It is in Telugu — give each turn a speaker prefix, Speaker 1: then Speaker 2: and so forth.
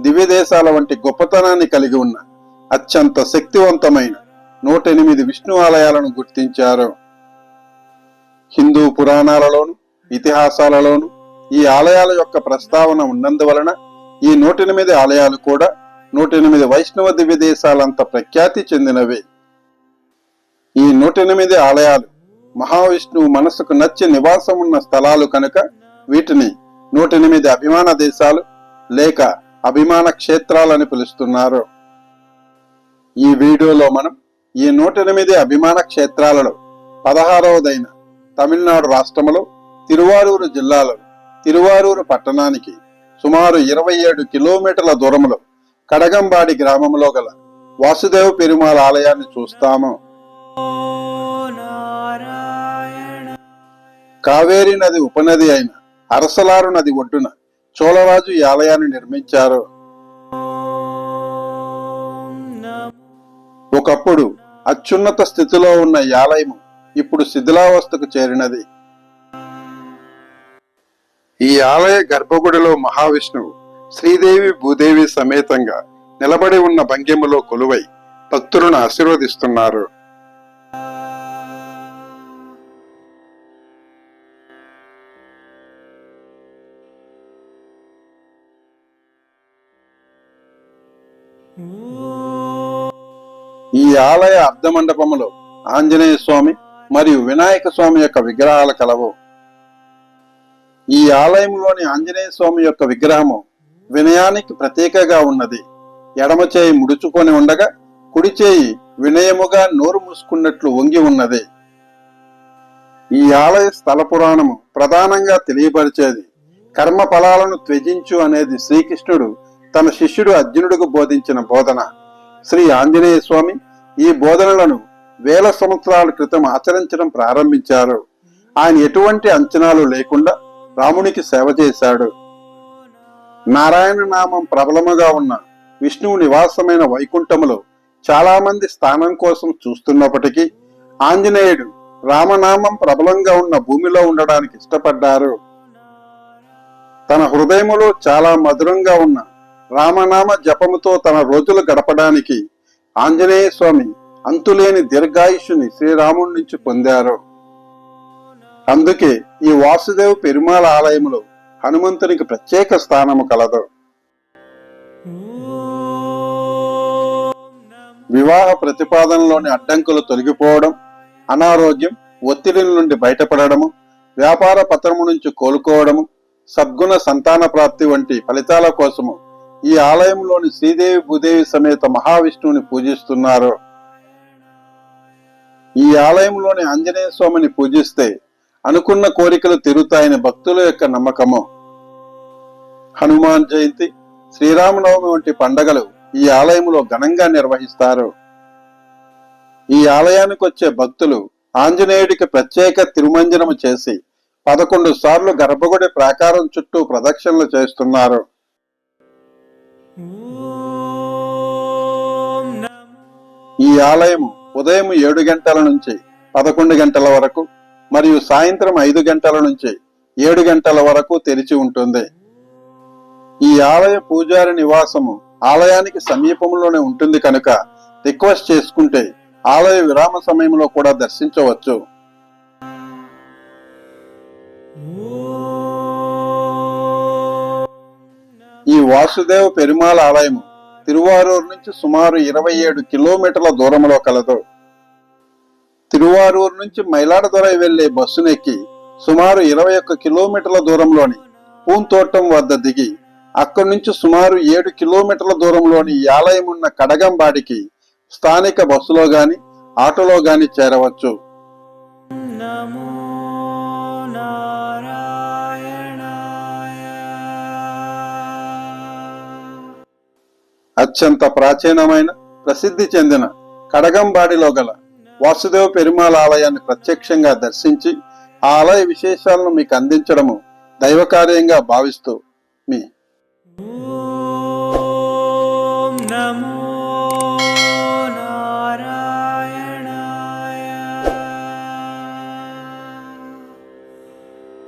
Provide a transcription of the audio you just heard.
Speaker 1: దివ్యదేశాల వంటి గొప్పతనాన్ని కలిగి ఉన్న అత్యంత శక్తివంతమైన నూట ఎనిమిది విష్ణు ఆలయాలను గుర్తించారు. హిందూ పురాణాలలోను ఇతిహాసాలలోను ఈ ఆలయాల యొక్క ప్రస్తావన ఉన్నందువలన ఈ నూట ఎనిమిది ఆలయాలు కూడా నూట ఎనిమిది వైష్ణవ దివ్య దేశాలంత ప్రఖ్యాతి చెందినవే. ఈ నూట ఎనిమిది ఆలయాలు మహావిష్ణువు మనసుకు నచ్చి నివాసం ఉన్న స్థలాలు కనుక వీటిని నూట ఎనిమిది అభిమాన దేశాలు లేక అభిమాన క్షేత్రాలని పిలుస్తున్నారు. ఈ వీడియోలో మనం ఈ నూట ఎనిమిది అభిమాన క్షేత్రాలలో పదహారవదైన తమిళనాడు రాష్ట్రములో తిరువారూరు జిల్లాలో తిరువారూరు పట్టణానికి సుమారు ఇరవై ఏడు కిలోమీటర్ల దూరంలో కడగంబాడి గ్రామంలో గల వాసుదేవ పెరుమాళ ఆలయాన్ని చూస్తాము. కావేరి నది ఉపనది అయిన అరసలారు నది ఒడ్డున చోళరాజు ఈ ఆలయాన్ని నిర్మించారు. ఒకప్పుడు అత్యున్నత స్థితిలో ఉన్న ఈ ఆలయము ఇప్పుడు శిథిలావస్థకు చేరినది. ఈ ఆలయ గర్భగుడిలో మహావిష్ణువు శ్రీదేవి భూదేవి సమేతంగా నిలబడి ఉన్న భంగిమలో కొలువై భక్తులను ఆశీర్వదిస్తున్నారు. ఈ ఆలయ అర్ధమండపములో ఆంజనేయ స్వామి మరియు వినాయక స్వామి యొక్క విగ్రహాలు కలవు. ఈ ఆలయంలోని ఆంజనేయ స్వామి యొక్క విగ్రహము వినయానికి ప్రత్యేకగా ఉన్నది. ఎడమ చేయి ముడుచుకొని ఉండగా కుడి చేయి వినయముగా నోరు మూసుకున్నట్లు వంగి ఉన్నది. ఈ ఆలయ స్థల పురాణము ప్రధానంగా తెలియపరిచేది కర్మ ఫలాలను త్యజించు అనేది శ్రీకృష్ణుడు తన శిష్యుడు అర్జునుడికి బోధించిన బోధన. శ్రీ ఆంజనేయ స్వామి ఈ బోధనలను వేల సంవత్సరాల క్రితం ఆచరించడం ప్రారంభించారు. ఆయన ఎటువంటి అంచనాలు లేకుండా రామునికి సేవ చేశాడు. నారాయణ నామం ప్రబలముగా ఉన్న విష్ణువు నివాసమైన వైకుంఠములో చాలా మంది స్థానం కోసం చూస్తున్నప్పటికీ ఆంజనేయుడు రామనామం ప్రబలంగా ఉన్న భూమిలో ఉండడానికి ఇష్టపడ్డారు. తన హృదయములో చాలా మధురంగా ఉన్న రామనామ జపముతో తన రోజులు గడపడానికి ఆంజనేయ స్వామి అంతులేని దీర్ఘాయుషుని శ్రీరాముడి నుంచి పొందారు. అందుకే ఈ వాసుదేవ్ పెరుమాళ ఆలయములో హనుమంతునికి ప్రత్యేక స్థానము కలదు. వివాహ ప్రతిపాదనలోని అడ్డంకులు తొలగిపోవడం అనారోగ్యం ఒత్తిడి నుండి బయటపడడము వ్యాపార పత్రము నుంచి కోలుకోవడము సద్గుణ సంతాన ప్రాప్తి వంటి ఫలితాల కోసము ఈ ఆలయంలోని శ్రీదేవి భూదేవి సమేత మహావిష్ణువుని పూజిస్తున్నారు. ఈ ఆలయంలోని ఆంజనేయ స్వామిని పూజిస్తే అనుకున్న కోరికలు తీరుతాయని భక్తుల యొక్క నమ్మకము. హనుమాన్ జయంతి శ్రీరామనవమి వంటి పండగలు ఈ ఆలయంలో ఘనంగా నిర్వహిస్తారు. ఈ ఆలయానికి వచ్చే భక్తులు ఆంజనేయుడికి ప్రత్యేక తిరుమంజనము చేసి పదకొండు సార్లు గర్భగుడి ప్రాకారం చుట్టూ ప్రదక్షిణలు చేస్తున్నారు. ఈ ఆలయం ఉదయం ఏడు గంటల నుంచి పదకొండు గంటల వరకు మరియు సాయంత్రం ఐదు గంటల నుంచి ఏడు గంటల వరకు తెరిచి ఉంటుంది. ఈ ఆలయ పూజారి నివాసము ఆలయానికి సమీపంలోనే ఉంటుంది కనుక రిక్వెస్ట్ చేసుకుంటే ఆలయ విరామ సమయంలో కూడా దర్శించవచ్చు. వాసుదేవ పెరుమాళ ఆలయము తిరువారూరు నుంచి సుమారు ఇరవై ఏడు కిలోమీటర్ల దూరంలో కలదు. తిరువారూరు నుంచి మైలాడదొరై వెళ్ళే బస్సునెక్కి సుమారు ఇరవై ఒక్క కిలోమీటర్ల దూరంలోని పూంతోటం వద్ద దిగి అక్కడి నుంచి సుమారు ఏడు కిలోమీటర్ల దూరంలోని ఈ ఆలయం ఉన్న కడగంబాడికి స్థానిక బస్సులో గాని ఆటోలో గాని చేరవచ్చు.
Speaker 2: నమో
Speaker 1: అత్యంత ప్రాచీనమైన ప్రసిద్ధి చెందిన కడగంబాడిలో గల వాసుదేవ పెరుమాళ ఆలయాన్ని ప్రత్యక్షంగా దర్శించి ఆ ఆలయ విశేషాలను మీకు అందించడము దైవకార్యంగా భావిస్తూ మీ